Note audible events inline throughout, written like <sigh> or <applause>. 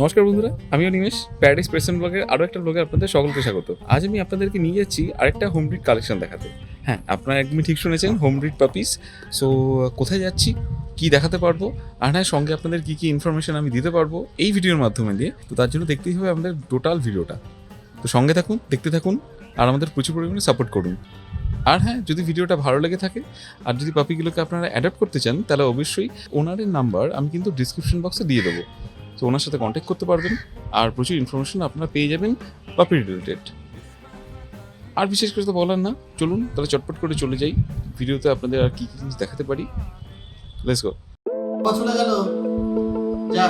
নমস্কার বন্ধুরা, আমি অনিমেষ প্যারাডাইস প্রেসেন্ট ব্লগের আরও একটা ব্লগে আপনাদের সকলকে স্বাগত। আজ আমি আপনাদেরকে নিয়ে যাচ্ছি আরেকটা হোম ব্রিড কালেকশন দেখাতে। হ্যাঁ আপনারা একদমই ঠিক শুনেছেন হোম ব্রিড পাপিস সো কোথায় যাচ্ছি, কি দেখাতে পারব, আর হ্যাঁ সঙ্গে আপনাদের কি কি ইনফরমেশন আমি দিতে পারব, এই ভিডিওর মাধ্যমে দিয়ে। তো তার জন্য দেখতেই হবে আমাদের টোটাল ভিডিওটা। তো সঙ্গে থাকুন, দেখতে থাকুন, আর আমাদের প্রচুর পরিমাণে সাপোর্ট করুন। আর হ্যাঁ যদি ভিডিওটা ভালো লেগে থাকে, আর যদি পাপিগুলোকে আপনারা অ্যাডাপ্ট করতে চান, তাহলে অবশ্যই ওনারের নাম্বার আমি কিন্তু ডিসক্রিপশন বক্সে দিয়ে দেবো। তো ওনার সাথে কন্ট্যাক্ট করতে পারবেন আর প্রচুর ইনফরমেশন আপনারা পেয়ে যাবেন পাপি রিলেটেড আর বিশেষ করে তো বলার না, চলুন তাহলে চটপট করে চলে যাই। ভিডিওতে আপনাদের আর কি কি জিনিস দেখাতে পারি। লেটস গো চলে গেল যা।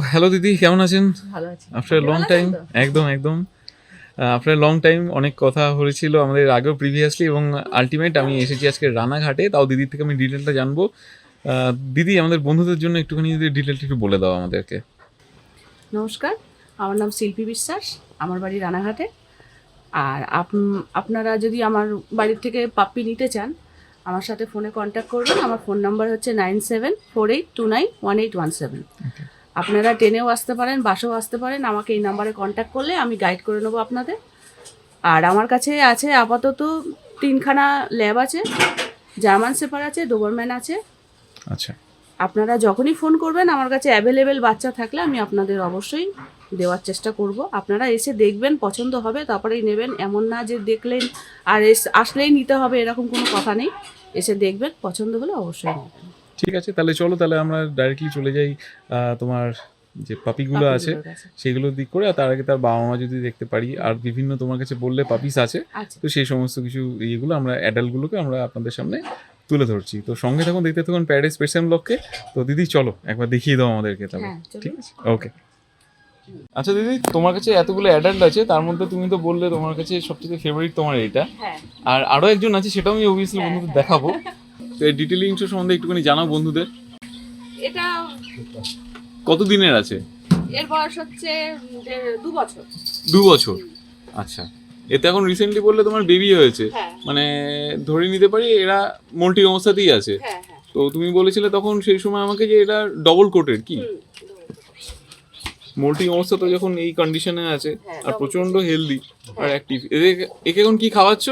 হ্যালো দিদি কেমন আছেন? ভালো আছি। আফটার লং টাইম একদম একদম। আফটার লং টাইম অনেক কথা হয়েছিল আমাদের আগেও প্রিভিয়াসলি এবং আলটিমেট আমি এসেছি আজকে রানাঘাটে তাও দিদির থেকে আমি ডিটেলটা জানব। দিদি আমাদের বন্ধুদের জন্য একটুখানি যদি ডিটেলটা একটু বলে দাও আমাদেরকে। নমস্কার আমার নাম শিল্পী বিশ্বাস আমার বাড়ি রানাঘাটে। আর আপ- আপনারা যদি আমার বাড়ির থেকে পাপ্পি নিতে চান আমার সাথে ফোনে কন্ট্যাক্ট করবেন আমার ফোন নাম্বার হচ্ছে nine seven four eight two nine one eight one seven আপনারা ট্রেনেও আসতে পারেন বাসেও আসতে পারেন আমাকে এই নাম্বারে কন্ট্যাক্ট করলে আমি গাইড করে নেব আপনাদের। আর আমার কাছে আছে আপাতত তিনখানা ল্যাব আছে জার্মান সেপার আছে ডোবারম্যান আছে। আচ্ছা। আপনারা যখনই ফোন করবেন আমার কাছে অ্যাভেলেবেল বাচ্চা থাকলে আমি আপনাদের অবশ্যই দেওয়ার চেষ্টা করব। আপনারা এসে দেখবেন পছন্দ হবে তারপরেই নেবেন। এমন না যে দেখলেন আর এস- আসলেই নিতে হবে এরকম কোনো কথা নেই। এসে দেখবেন পছন্দ হলে অবশ্যই নেবেন। ঠিক আছে তাহলে চলো তাহলে আমরা ডাইরেক্টলি চলে যাই তোমার যে পাপিগুলো আছে সেগুলো দিক করে আর তার আগে তার বাবা মা যদি দেখতে পারি আর বিভিন্ন তোমার কাছে বললে পাপিস আছে আচ্ছা। তো সেই সমস্ত কিছু ইয়েগুলো আমরা অ্যাডাল্টগুলোকে আমরা আপনাদের সামনে তুলে ধরছি। তো সঙ্গে থাকুন দেখতে থাকুন প্যারাডাইস পেশেন্ট ব্লককে তো দিদি চলো একবার দেখিয়ে দাও আমাদেরকে তাহলে। হ্যাঁ ঠিক? আছে ওকে আচ্ছা দিদি তোমার কাছে এতগুলো অ্যাডাল্ট আছে তার মধ্যে তুমি তো বললে তোমার কাছে সবচেয়ে ফেভারিট তোমার এটা হ্যাঁ। আর আরও একজন আছে সেটাও আমি অবভিয়াসলি হ্যাঁ, বন্ধুদের দেখাবো। তো এই ডিটেলিং সম্বন্ধে একটুখানি জানাও বন্ধুদের। এটা কত দিনের আছে? এর বয়স হচ্ছে দু বছর। দু বছর? আচ্ছা। এতে এখন রিসেন্টলি বললে তোমার বেবি হয়েছে। হ্যাঁ। মানে ধরে নিতে পারি এরা মল্টি অবস্থাতেই আছে। হ্যাঁ হ্যাঁ। তো তুমি বলেছিলে তখন সেই সময় আমাকে যে এটা ডবল কোটের কি? হুম, অবস্থা তো যখন এই কন্ডিশনে আছে আর প্রচণ্ড হেলদি আর অ্যাক্টিভ এদের একে এখন কি খাওয়াচ্ছ?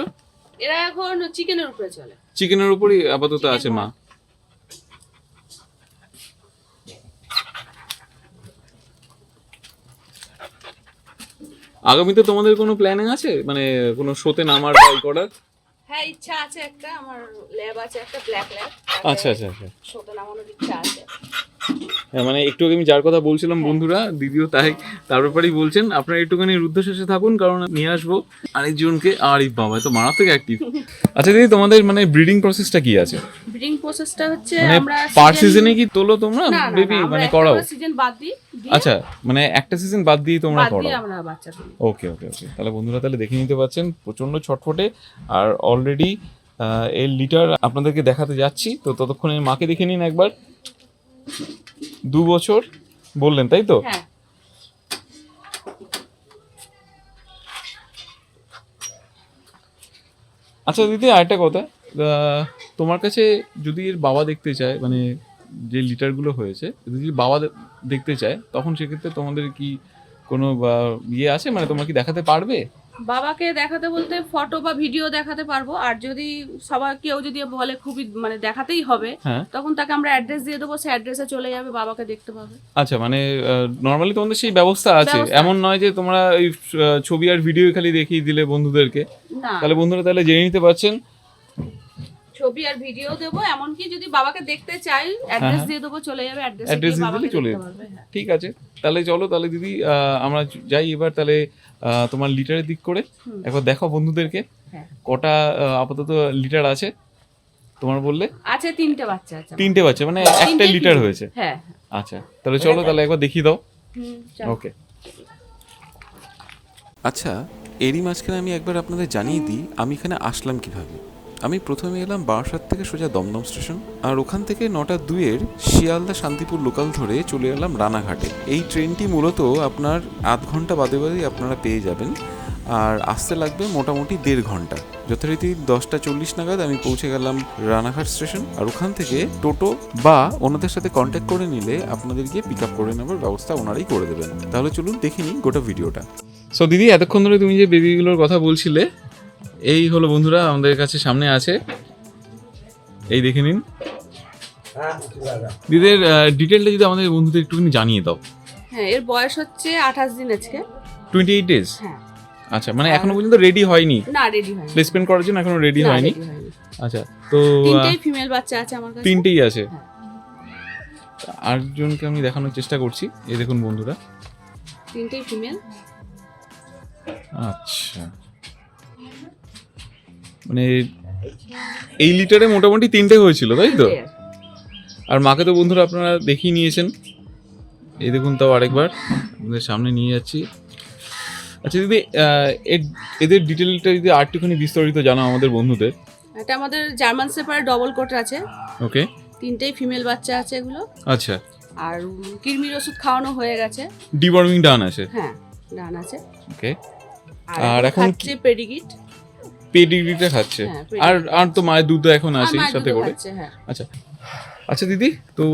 এরা এখন চিকেনের উপরে চলে। চিকেনের উপরই আপাতত আছে মা। আগামীতে তোমাদের কোনো প্ল্যানিং আছে? মানে কোনো শোতে নামার ট্রাই করার? হ্যাঁ ইচ্ছা আছে একটা আমার ল্যাব আছে একটা ব্ল্যাক ল্যাব আচ্ছা আচ্ছা আচ্ছা। শোতে নামানোর ইচ্ছা আছে। মানে একটু আগে আমি যার কথা বলছিলাম বন্ধুরা দিদিও তাই তার ব্যাপারেই বলছেন। আপনারা একটুখানি রুদ্ধশ্বাসে থাকুন কারণ নিয়ে আসব আরেকজনকে। আর এই বাবা তো মারাত্মক অ্যাক্টিভ <laughs> আচ্ছা দিদি তোমাদের মানে ব্রিডিং প্রসেসটা কি আছে? ব্রিডিং প্রসেসটা হচ্ছে মানে আমরা পার সিজনে কি তোলো তোমরা? বেবি মানে করাও। করে season বাদ দিই আচ্ছা মানে একটা সিজন বাদ দিয়ে তোমরা তুলি। ওকে ওকে ওকে তাহলে বন্ধুরা তাহলে দেখে নিতে পাচ্ছেন প্রচণ্ড ছটফটে। আর অলরেডি এর লিটার আপনাদেরকে দেখাতে যাচ্ছি। তো ততক্ষণে মাকে দেখে নিন একবার। দু বছর বললেন তাই তো? হ্যাঁ। আচ্ছা দিদি আরেকটা কথা। তোমার কাছে যদি এর বাবা দেখতে চায় মানে যে লিটারগুলো হয়েছে যদি বাবা দেখতে চায় তখন সেক্ষেত্রে তোমাদের কি কোনো ইয়ে আছে? মানে তোমরা কি দেখাতে পারবে? বাবাকে দেখাতে বলতে ফটো বা ভিডিও দেখাতে পারব। আর যদি সবার কেউ যদি বলে খুবই মানে দেখাতেই হবে হ্যাঁ। তখন তাকে আমরা অ্যাড্রেস দিয়ে দেবো সে অ্যাড্রেসে চলে যাবে বাবাকে দেখতে পাবে। আচ্ছা মানে নর্মালি তোমাদের সেই ব্যবস্থা আছে। এমন নয় যে তোমরা ওই ছবি আর ভিডিও খালি দেখিয়ে দিলে বন্ধুদেরকে। তাহলে বন্ধুরা তাহলে জেনে নিতে পারছেন ছবি আর ভিডিও দেবো এমনকি যদি বাবাকে দেখতে চাই অ্যাড্রেস হ্যাঁ। দিয়ে দেবো চলে যাবে অ্যাড্রেস দিয়ে দিলে চলে যাবে। হ্যাঁ। ঠিক আছে। তাহলে চলো তাহলে দিদি আমরা যাই এবার তাহলে তোমার লিটারের দিক করে। একবার দেখো বন্ধুদেরকে। হ্যাঁ। কটা আপাতত লিটার আছে তোমার বললে? আছে তিনটে বাচ্চা আছে তিনটে বাচ্চা মানে একটা লিটার হয়েছে। হ্যাঁ আচ্ছা তাহলে চলো তাহলে একবার দেখিয়ে দাও। হুম, ওকে আচ্ছা এরই মাঝখানে আমি একবার আপনাদের জানিয়ে দিই আমি এখানে আসলাম কীভাবে। আমি প্রথমে এলাম বারাসাত থেকে সোজা দমদম স্টেশন, আর ওখান থেকে নটা দুইয়ের শিয়ালদা শান্তিপুর লোকাল ধরে চলে এলাম রানাঘাটে। এই ট্রেনটি মূলত আপনার আধ ঘণ্টা বাদে বাদেই আপনারা পেয়ে যাবেন, আর আসতে লাগবে মোটামুটি দেড় ঘণ্টা। যথারীতি দশটা চল্লিশ নাগাদ আমি পৌঁছে গেলাম রানাঘাট স্টেশন, আর ওখান থেকে টোটো বা ওনাদের সাথে কন্ট্যাক্ট করে নিলে আপনাদের গিয়ে পিক আপ করে নেবার ব্যবস্থা ওনারাই করে দেবেন। তাহলে চলুন দেখে গোটা ভিডিওটা সো দিদি, এতক্ষণ ধরে তুমি যে বেবিগুলোর কথা বলছিলে এই হলো বন্ধুরা আমাদের কাছে সামনে আছে। এই দেখে নিন। দিদির ডিটেলটা যদি আমাদের বন্ধুদের একটুখানি জানিয়ে দাও। হ্যাঁ এর বয়স হচ্ছে আঠাশ দিন আজকে। টোয়েন্টি এইট ডেজ হ্যাঁ। আচ্ছা মানে এখনও পর্যন্ত রেডি হয়নি? না রেডি হয়নি। প্লেসমেন্ট করার জন্য এখনও রেডি হয়নি? আচ্ছা তো তিনটেই ফিমেল বাচ্চা আছে আমার কাছে। তিনটেই আছে? হ্যাঁ। আটজনকে আমি দেখানোর চেষ্টা করছি। এই দেখুন বন্ধুরা। তিনটেই ফিমেল আচ্ছা। মানে এই লিটারে মোটামুটি তিনটে হয়েছিল তাই তো? আর মাকে তো বন্ধুরা আপনারা দেখিয়ে নিয়েছেন। এই দেখুন তাও আরেকবার আপনাদের সামনে নিয়ে যাচ্ছি। আচ্ছা দিদি এদের ডিটেলটা যদি আরেকটুখানি বিস্তারিত জানাও আমাদের বন্ধুদের। এটা আমাদের জার্মান সেপার ডবল কোট আছে। ওকে। তিনটেই ফিমেল বাচ্চা আছে এগুলো। আচ্ছা। আর কৃমির ওষুধ খাওয়ানো হয়ে গেছে। ডিওয়ার্মিং ডান আছে। হ্যাঁ ডান আছে। ওকে। আর আর এখন পেডিগিট পেডিগ্রিটা খাচ্ছে। হ্যাঁ, আর আর তো মায়ের দুধ এখন আছেই সাথে করে। হ্যাঁ। আচ্ছা। আচ্ছা দিদি তো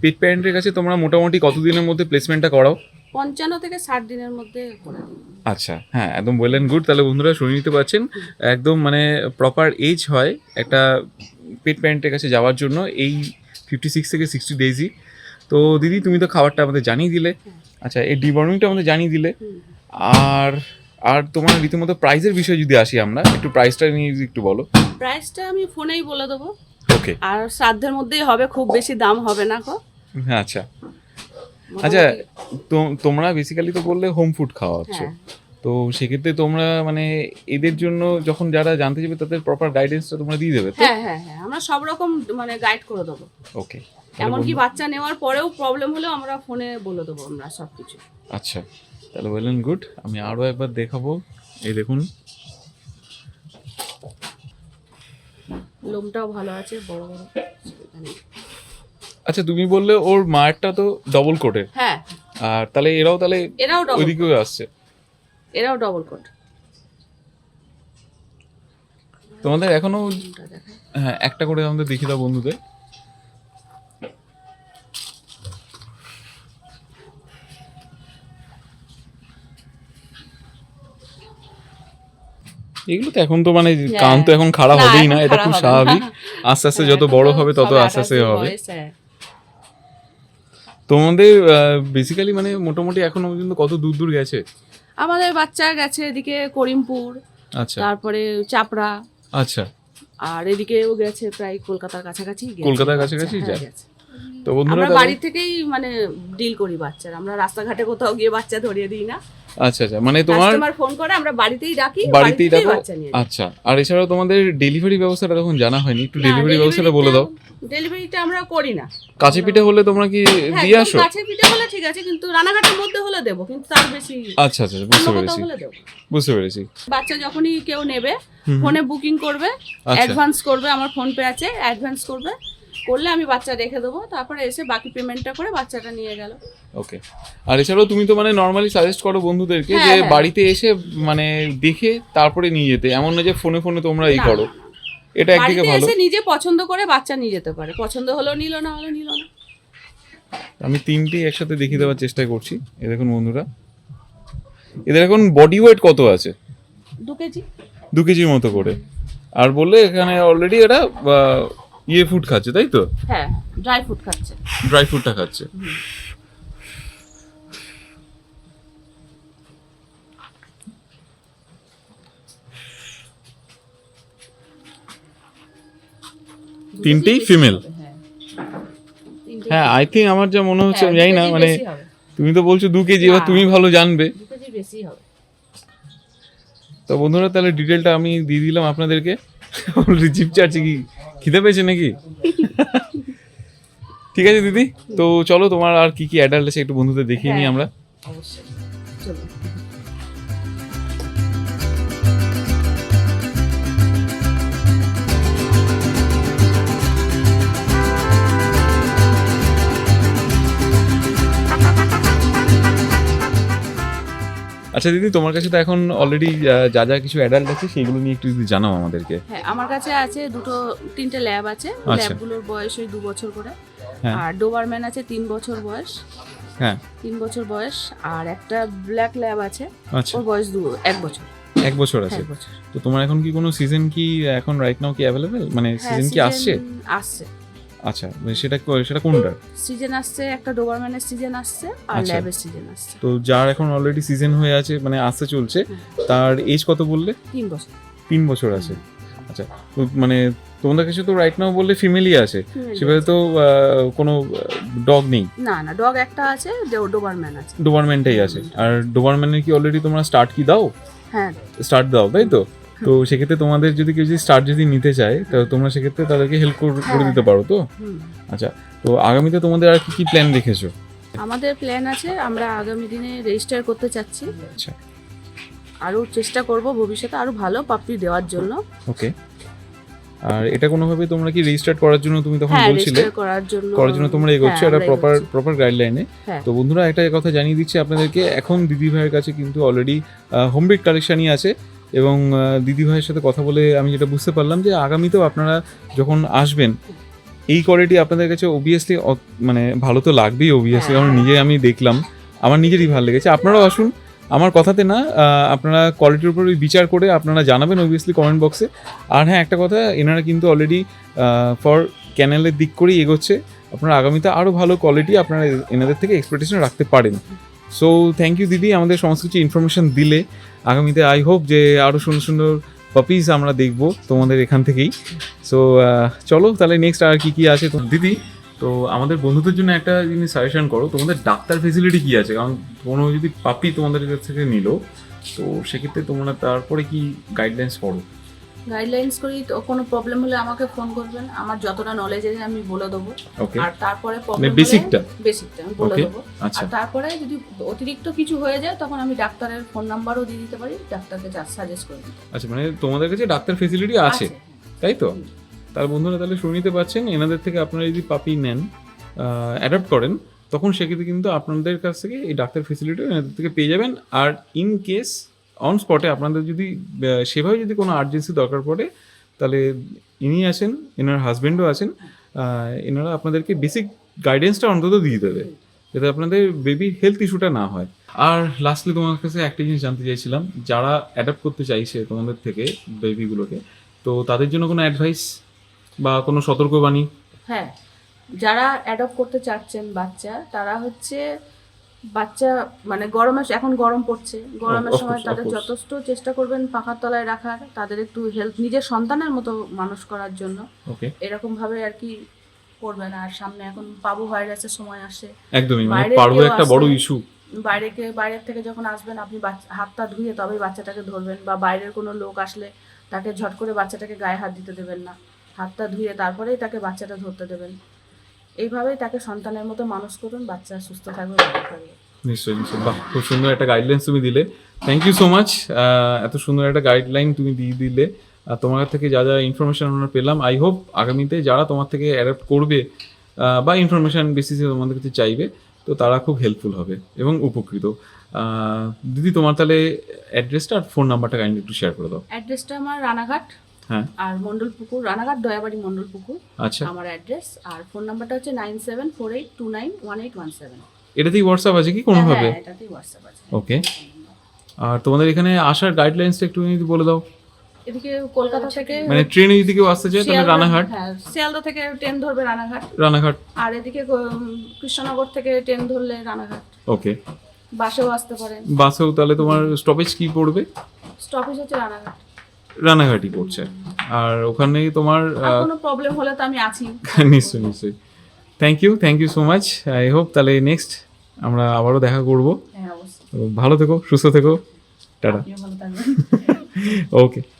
পেট প্যারেন্টের কাছে তোমরা মোটামুটি কতদিনের মধ্যে প্লেসমেন্টটা করাও? পঞ্চান্ন থেকে ষাট দিনের মধ্যে আচ্ছা হ্যাঁ একদম বললেন গুড তাহলে বন্ধুরা শুনে নিতে পারছেন একদম মানে প্রপার এজ হয় একটা পেট প্যারেন্টের কাছে যাওয়ার জন্য এই ফিফটি সিক্স থেকে সিক্সটি ডেজই তো দিদি তুমি তো খাবারটা আমাদের জানিয়ে দিলে। আচ্ছা এই ডিবর্মিংটা আমাদের জানিয়ে দিলে। আর আর তোমার রীতিমতো প্রাইসের বিষয়ে যদি আসি আমরা একটু প্রাইসটা নিয়ে যদি একটু বলো। প্রাইসটা আমি ফোনেই বলে দেবো। ওকে আর শ্রাদ্ধের মধ্যেই হবে খুব বেশি দাম হবে না গো। হ্যাঁ আচ্ছা। আচ্ছা তো তোমরা বেসিক্যালি তো বললে হোম ফুড খাওয়া হচ্ছে। হ্যাঁ। তো সেক্ষেত্রে তোমরা মানে এদের জন্য যখন যারা জানতে যাবে তাদের প্রপার গাইডেন্সটা তোমরা দিয়ে দেবে তো? হ্যাঁ হ্যাঁ হ্যাঁ আমরা সব রকম মানে গাইড করে দেবো। ওকে এমনকি বাচ্চা নেওয়ার পরেও প্রবলেম হলেও আমরা ফোনে বলে দেবো আমরা সব কিছু আচ্ছা। তাহলে বললেন গুড আমি আরও একবার দেখাবো। এই দেখুন। লোমটাও ভালো আছে বড় বড় আচ্ছা তুমি বললে ওর মায়েরটা তো ডবল কোটের হ্যাঁ। আর তাহলে এরাও তাহলে এরাও ডবল ওইদিকেও আসছে। এরাও ডবল কোট তোমাদের এখনও হ্যাঁ একটা করে আমাদের দেখিয়ে দাও বন্ধুদের। এগুলো তো এখন তো মানে কান তো এখন খারাপ হবেই না এটা খুব স্বাভাবিক। আস্তে আস্তে হ্যাঁ, যত বড় হবে তত আস্তে আস্তে হবে। হ্যাঁ। তোমাদের বেসিক্যালি মানে মোটামুটি এখনও পর্যন্ত কত দূর দূর গেছে? আমাদের বাচ্চা গেছে এদিকে করিমপুর আচ্ছা। তারপরে চাপড়া। আচ্ছা। আর এদিকেও গেছে প্রায় কলকাতার কাছাকাছি গেছে। কলকাতার বাচ্চা, কাছাকাছি? হ্যাঁ, যায়? তো বন্ধুরা আমরা বাড়ি থেকেই মানে ডিল করি বাচ্চার। আমরা রাস্তাঘাটে কোথাও গিয়ে বাচ্চা ধরিয়ে দিই না। আচ্ছা আচ্ছা মানে তোমার কাস্টমার ফোন করে আমরা বাড়িতেই ডাকি বাড়িতেই যাই। আচ্ছা আর এছাড়াও তোমাদের ডেলিভারি ব্যবস্থাটা তখন জানা হয়নি একটু ডেলিভারি ব্যবস্থাটা বলে দাও। ডেলিভারিটা আমরা করি না। কাছে পিঠে হলে তোমরা কি হ্যাঁ, দিয়ে আসো? কাছে পিঠে হলে ঠিক আছে কিন্তু রানাঘাটের মধ্যে হলে দেবো কিন্তু তার বেশি আচ্ছা আচ্ছা বুঝতে পেরেছি। বুঝতে পেরেছি। বাচ্চা যখনই কেউ নেবে। ফোনে বুকিং করবে আচ্ছা। অ্যাডভান্স করবে আমার ফোন পে আছে অ্যাডভান্স করবে করলে আমি বাচ্চা রেখে দেবো। তারপরে এসে বাকি পেমেন্টটা করে বাচ্চাটা নিয়ে গেল। ওকে আর এছাড়াও তুমি তো মানে নর্মালি সাজেস্ট করো বন্ধুদেরকে হ্যাঁ, যে হ্যাঁ। বাড়িতে এসে মানে দেখে তারপরে নিয়ে যেতে। এমন না যে ফোনে ফোনে তোমরা এই না, করো। এটা একদিকে বাড়িতে ভালো। এসে নিজে পছন্দ করে বাচ্চা নিয়ে যেতে পারে। পছন্দ হলো নিল না হলো নিল না। আমি তিনটেই একসাথে দেখিয়ে দেওয়ার চেষ্টা করছি। এ দেখুন বন্ধুরা। এদের এখন বডি ওয়েট কত আছে? দু কেজি। দু কেজির মতো করে। আর বললে এখানে অলরেডি আহ, ইয়ে ফুড খাচ্ছে তাই তো? হ্যাঁ ড্রাই ফ্রুট খাচ্ছে। ড্রাই ফ্রুটটা খাচ্ছে। তিনটেই হবে, হ্যাঁ। হ্যাঁ আই থিঙ্ক আমার যা মনে হচ্ছে আমি হ্যাঁ, জানি না মানে তুমি তো বলছো দু কেজি এবার তুমি ভালো জানবে। তো বন্ধুরা তাহলে ডিটেলটা আমি দিয়ে দিলাম আপনাদেরকে। <laughs> রিসিভ চার্জে কি? খিদে পেয়েছে নাকি? ঠিক আছে দিদি তো চলো তোমার আর কি কি অ্যাডাল্ট আছে একটু বন্ধুদের দেখিয়ে নিই হ্যাঁ। আমরা। অবশ্যই। চলো। আচ্ছা দিদি তোমার কাছে তো এখন অলরেডি যা যা কিছু অ্যাডাল্ট আছে সেগুলো নিয়ে একটু যদি জানাও আমাদেরকে। হ্যাঁ আমার কাছে আছে দুটো তিনটে ল্যাব আছে। আচ্ছা। ল্যাবগুলোর বয়স ওই দু বছর করে। হ্যাঁ। আর ডোবারম্যান আছে তিন বছর বয়স। হ্যাঁ। তিন বছর বয়স। আর একটা ব্ল্যাক ল্যাব আছে আচ্ছা। ওর বয়স দু এক বছর। এক বছর আছে। তো তোমার এখন কি কোনো সিজন কি এখন রাইট নাও কি অ্যাভেলেবেল মানে হ্যাঁ সিজন কি আসছে? আসছে। আচ্ছা মানে সেটা সেটা কোনটা? সিজন আসছে একটা ডোবারম্যানের সিজন আসছে আর আচ্ছা। ল্যাবের সিজন আসছে। তো যার এখন অলরেডি সিজন হয়ে আছে মানে আসতে চলছে তার এজ কত বললে? তিন বছর। তিন বছর আছে। আচ্ছা তো মানে তোমাদের কাছে তো রাইট নাও বললে ফিমেলই আছে সেভাবে তো আহ, কোনো ডগ নেই? না না ডগ একটা আছে ডোবারম্যান আছে। ডোবারম্যানটাই আছে। আর ডোবারম্যানের কি অলরেডি তোমরা স্টার্ট কি দাও? হ্যাঁ। স্টার্ট দাও তাই তো? তো সেক্ষেত্রে তোমাদের যদি কেউ যদি স্টার্ট যদি নিতে চায় তাহলে তোমরা সেক্ষেত্রে তাদেরকে হেল্প করে হ্যাঁ। দিতে পারো তো? আচ্ছা তো আগামীতে তোমাদের আর কি কি প্ল্যান রেখেছো? আমাদের প্ল্যান আছে আমরা আগামী দিনে রেজিস্টার করতে চাচ্ছি। আচ্ছা। আরও চেষ্টা করব ভবিষ্যতে আরও ভালো পাপড়ি দেওয়ার জন্য। ওকে আর এটা কোনোভাবে তোমরা কি রেজিস্টার করার জন্য তুমি তখন হ্যাঁ বলছিলে? করার জন্য করার জন্য তোমরা এগোচ্ছ হ্যাঁ, একটা প্রপার প্রপার গাইডলাইনে। তো বন্ধুরা একটা কথা জানিয়ে দিচ্ছি আপনাদেরকে এখন দিদি ভাইয়ের কাছে কিন্তু অলরেডি হোম বিট কালেকশনই আছে। এবং দিদিভাইয়ের সাথে কথা বলে আমি যেটা বুঝতে পারলাম যে আগামীতেও আপনারা যখন আসবেন এই কোয়ালিটি আপনাদের কাছে অবভিয়াসলি মানে ভালো তো লাগবেই অবভিয়াসলি হ্যাঁ, কারণ। নিজে আমি দেখলাম আমার নিজেরই ভালো লেগেছে। আপনারাও আসুন আমার কথাতে না আপনারা কোয়ালিটির উপর বিচার করে আপনারা জানাবেন অবভিয়াসলি কমেন্ট বক্সে আর হ্যাঁ একটা কথা এনারা কিন্তু অলরেডি ফর ক্যানেলের দিক করেই এগোচ্ছে। আপনারা আগামীতে আরও ভালো কোয়ালিটি আপনারা এনাদের থেকে এক্সপেকটেশন রাখতে পারেন। সো থ্যাংক ইউ দিদি, আমাদের সমস্ত কিছু ইনফরমেশন দিলে। আগামীতে আই হোপ যে আরও সুন্দর সুন্দর পাপিস আমরা দেখব তোমাদের এখান থেকেই। সো চলো, তাহলে নেক্সট আর কি কি আছে? তো দিদি, তো আমাদের বন্ধুদের জন্য একটা জিনিস সাজেশন করো। তোমাদের ডাক্তার ফেসিলিটি কি আছে? কারণ কোনো যদি পাপি তোমাদের কাছ থেকে নিল, তো সেক্ষেত্রে তোমরা তারপরে কি গাইডলাইন্স করো গাইডলাইন্স করি তো কোনো প্রবলেম হলে আমাকে ফোন করবেন। আমার যতটা নলেজ আছে আমি বলে দেবো। আর তারপরে মানে প্রবলেম বেসিকটা বেসিকটা আমি বলে দেবো। আচ্ছা। আর তারপরে যদি অতিরিক্ত কিছু হয়ে যায় তখন আমি ডাক্তারের ফোন নাম্বারও দিয়ে দিতে পারি ডাক্তারকে যা সাজেস্ট করে দিতে আচ্ছা মানে তোমাদের কাছে ডাক্তার ফেসিলিটি আছে তাই তো? তার বন্ধুরা তাহলে শুনে নিতে পারছেন এনাদের থেকে আপনারা যদি পাপি নেন অ্যাডাপ্ট করেন তখন সেক্ষেত্রে কিন্তু আপনাদের কাছ থেকে এই ডাক্তার ফেসিলিটি এনাদের থেকে পেয়ে যাবেন। আর ইন কেস অন স্পটে আপনাদের যদি সেভাবে যদি কোনো আর্জেন্সি দরকার পড়ে, তাহলে ইনি আছেন এনার হাজব্যান্ডও আছেন এনারা আপনাদেরকে বেসিক গাইডেন্সটা অন্তত দিয়ে দেবে, যাতে আপনাদের বেবির হেলথ ইস্যুটা না হয়। আর লাস্টলি তোমার কাছে একটা জিনিস জানতে চাইছিলাম, যারা অ্যাডাপ্ট করতে চাইছে তোমাদের থেকে বেবিগুলোকে তো তাদের জন্য কোনো অ্যাডভাইস বা কোনো সতর্কবাণী? হ্যাঁ যারা অ্যাডপ্ট করতে চাচ্ছেন বাচ্চা, তারা হচ্ছে বাচ্চা মানে গরমে এখন গরম পড়ছে। গরমের সময় তাদের যথেষ্ট চেষ্টা করবেন পাখার তলায় রাখার তাদের একটু হেল্প নিজের সন্তানের মতো মানুষ করার জন্য। এরকম ভাবে আর কি করবেন। আর সামনে এখন পাবু ভাইরাসের সময় আসে। একদমই মানে বাইরে পারব একটা বড় ইস্যু বাইরেকে বাইরের থেকে যখন আসবেন আপনি হাতটা ধুয়ে তবেই বাচ্চাটাকে ধরবেন বা বাইরের কোনো লোক আসলে তাকে ঝট করে বাচ্চাটাকে গায়ে হাত দিতে দেবেন না। হাতটা ধুয়ে তারপরেই তাকে বাচ্চাটা ধরতে দেবেন। এইভাবেই তাকে সন্তানের মতো মানুষ করুন বাচ্চা সুস্থ থাকবে ভালো থাকবে নিশ্চয়ই নিশ্চয়ই। বাহ খুব সুন্দর একটা গাইডলাইন্স তুমি দিলে। থ্যাংক ইউ সো মাচ এত সুন্দর একটা গাইডলাইন তুমি দিয়ে দিলে। আর তোমার কাছ থেকে যা যা ইনফরমেশন আমরা পেলাম আই হোপ আগামীতে যারা তোমার থেকে অ্যাডাপ্ট করবে বা ইনফরমেশন বেসিসে তোমাদের কাছে চাইবে তো তারা খুব হেল্পফুল হবে এবং উপকৃত। দিদি তোমার তাহলে অ্যাড্রেসটা আর ফোন নাম্বারটা কাইন্ডলি একটু শেয়ার করে দাও। অ্যাড্রেসটা আমার রানাঘাট হ্যাঁ। আর মন্ডলপুকুর রানাঘাট দয়াবাড়ি মন্ডলপুকুর আচ্ছা। আমার অ্যাড্রেস আর ফোন নাম্বারটা হচ্ছে nine seven four eight two nine one eight one seven এটাতেই হোয়াটসঅ্যাপ আছে কি কোনোভাবে হ্যাঁ এটাতেই হোয়াটসঅ্যাপ আছে। ওকে আর তোমাদের এখানে আসার গাইডলাইন্সটা একটু যদি বলে দাও। এদিকে কলকাতা থেকে মানে ট্রেনে যদি কেউ আসতে চায় তাহলে রানাঘাট। হ্যাঁ শিয়ালদা থেকে ট্রেন ধরবে রানাঘাট। রানাঘাট। আর এদিকে কৃষ্ণনগর থেকে ট্রেন ধরলে রানাঘাট। ওকে বাসেও আসতে পারেন বাসেও তাহলে তোমার স্টপেজ কি পড়বে? স্টপেজ হচ্ছে রানাঘাট। রানাঘাটই পড়ছে। আর ওখানে তোমার কোনো প্রবলেম হলে তো আমি আছি। <laughs> নিশ্চয়ই নিশ্চয়ই। Thank you thank you so much I hope তাহলে নেক্সট আমরা আবারও দেখা করব। হ্যাঁ ভালো থেকো সুস্থ থেকো। টাটা। ওকে <laughs>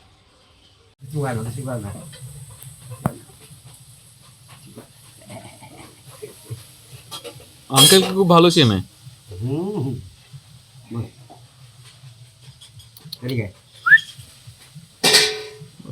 আঙ্কেলকে খুব ভালো চেনে। হুম ঠিক আছে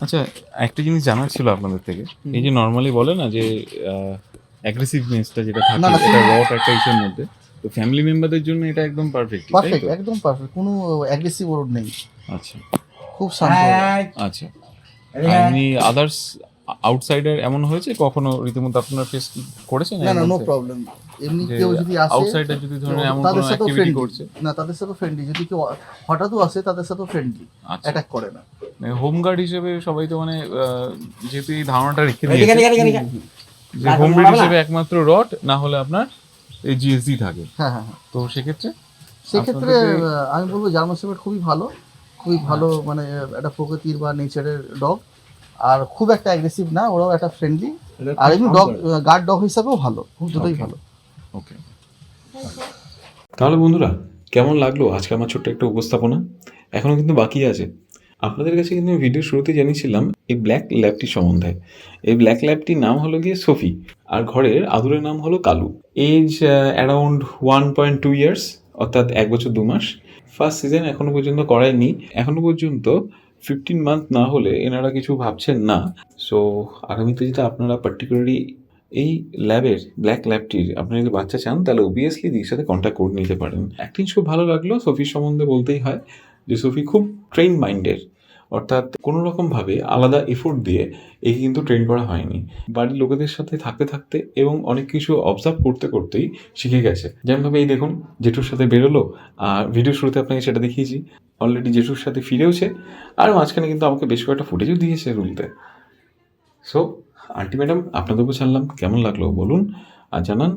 আচ্ছা একটা জিনিস জানার ছিল আপনাদের থেকে। এই যে নর্মালি বলে না যে অ্যাগ্রেসিভনেসটা যেটা থাকে এটা র একটা ইসের মধ্যে। তো ফ্যামিলি মেম্বারদের জন্য এটা একদম পারফেক্ট পারফেক্ট একদম পারফেক্ট কোনো অ্যাগ্রেসিভ ওয়ার্ড নেই। আচ্ছা। খুব শান্ত। আচ্ছা। এমনি আদার্স আউটসাইডার এমন হয়েছে? কখনো রীতিমতো আপনারা ফেস করেছেন? না না নো প্রবলেম এমনি কেউ যদি আসে আউটসাইডার যদি ধরুন এমন তাদের কোনো অ্যাক্টিভিটি ফ্রেন্ডলি করছে? না তাদের সাথেও ফ্রেন্ডলি যদি কেউ হঠাৎও আসে তাদের সাথে ফ্রেন্ডলি আচ্ছা। অ্যাটাক করে না। হোম গার্ড হিসেবে সবাই তো মানে আহ, যেহেতু এই ধারণাটা রেখে দিয়েছে। যে হোম গার্ড হিসেবে একমাত্র রড না হলে আপনার এই জিএসডি থাকে। হ্যাঁ হ্যাঁ হ্যাঁ। তো সেক্ষেত্রে? সেক্ষেত্রে আমি বলব জার্মান শেফার্ড খুবই ভালো। খুবই ভালো মানে একটা প্রকৃতির বা নেচারের ডগ আর খুব একটা অ্যাগ্রেসিভ না ওরাও একটা ফ্রেন্ডলি আর এমনি ডগ গার্ড ডগ হিসাবেও ভালো খুব দুটোই ভালো। ওকে তাহলে বন্ধুরা কেমন লাগল আজকে আমার ছোট্ট একটা উপস্থাপনা? এখনও কিন্তু বাকি আছে। আপনাদের কাছে কিন্তু আমি ভিডিও শুরুতে জানিয়েছিলাম এই ব্ল্যাক ল্যাবটি সম্বন্ধে। এই ব্ল্যাক ল্যাবটির নাম হলো গিয়ে সোফি আর ঘরের আদুরের নাম হলো Kalu. Age around one point two years অর্থাৎ এক বছর দু মাস। ফার্স্ট সিজন এখনও পর্যন্ত করায়নি। এখনও পর্যন্ত ফিফটিন মান্থ না হলে এনারা কিছু ভাবছেন না। সো আগামীতে যদি আপনারা পার্টিকুলারলি এই ল্যাবের ব্ল্যাক ল্যাবটির আপনারা যদি বাচ্চা চান, তাহলে ওবিয়াসলি দিদির সাথে কন্ট্যাক্ট করে নিতে পারেন। একদিন খুব ভালো লাগল, সফির সম্বন্ধে বলতেই হয় যে, সফি খুব ট্রেন মাইন্ডের অর্থাৎ কোনো রকমভাবে আলাদা এফোর্ট দিয়ে একে কিন্তু ট্রেন করা হয়নি। বাড়ির লোকেদের সাথে থাকতে থাকতে এবং অনেক কিছু অবজার্ভ করতে করতেই শিখে গেছে। যেমনভাবে এই দেখুন, জেঠুর সাথে বেরোলো, আর ভিডিও শুরুতে আপনাকে সেটা দেখিয়েছি। অলরেডি জেঠুর সাথে ফিরেওছে, আর মাঝখানে কিন্তু আমাকে বেশ কয়েকটা ফুটেজও দিয়েছে রুলতে সো আন্টি ম্যাডাম আপনাদেরকেও ছাড়লাম কেমন লাগল বলুন আর জানান।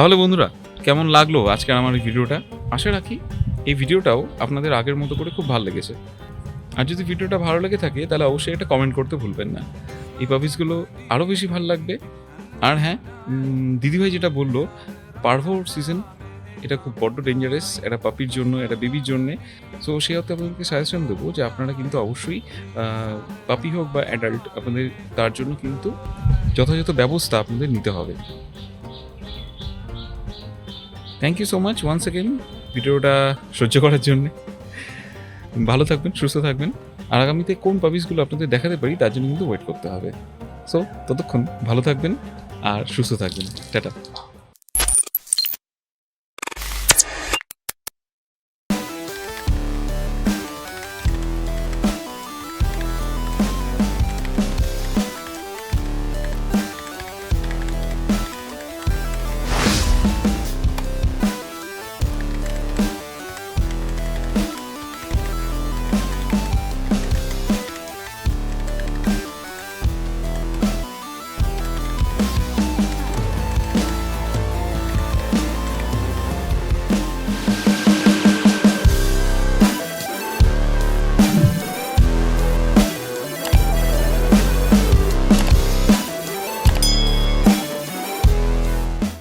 তাহলে বন্ধুরা, কেমন লাগল আজকের আমার এই ভিডিওটা? আশা রাখি এই ভিডিওটাও আপনাদের আগের মতো করে খুব ভালো লেগেছে। আর যদি ভিডিওটা ভালো লেগে থাকে, তাহলে অবশ্যই এটা কমেন্ট করতে ভুলবেন না। এই পাপিসগুলো আরও বেশি ভালো লাগবে। আর হ্যাঁ দিদিভাই যেটা বলল পার্ভোর সিজন এটা খুব বড্ড ডেঞ্জারাস একটা পাপির জন্য একটা বেবির জন্যে। সো সেই অর্থে আপনাদেরকে সাজেশন দেবো যে আপনারা কিন্তু অবশ্যই পাপি হোক বা অ্যাডাল্ট আপনাদের, তার জন্য কিন্তু যথাযথ ব্যবস্থা আপনাদের নিতে হবে। Thank you so much once again ভিডিওটা সহ্য করার জন্য। ভালো থাকবেন, সুস্থ থাকবেন। আর আগামীতে কোন পাবিসগুলো আপনাদের দেখাতে পারি, তার জন্য কিন্তু ওয়েট করতে হবে। সো ততক্ষণ ভালো থাকবেন আর সুস্থ থাকবেন। টাটা।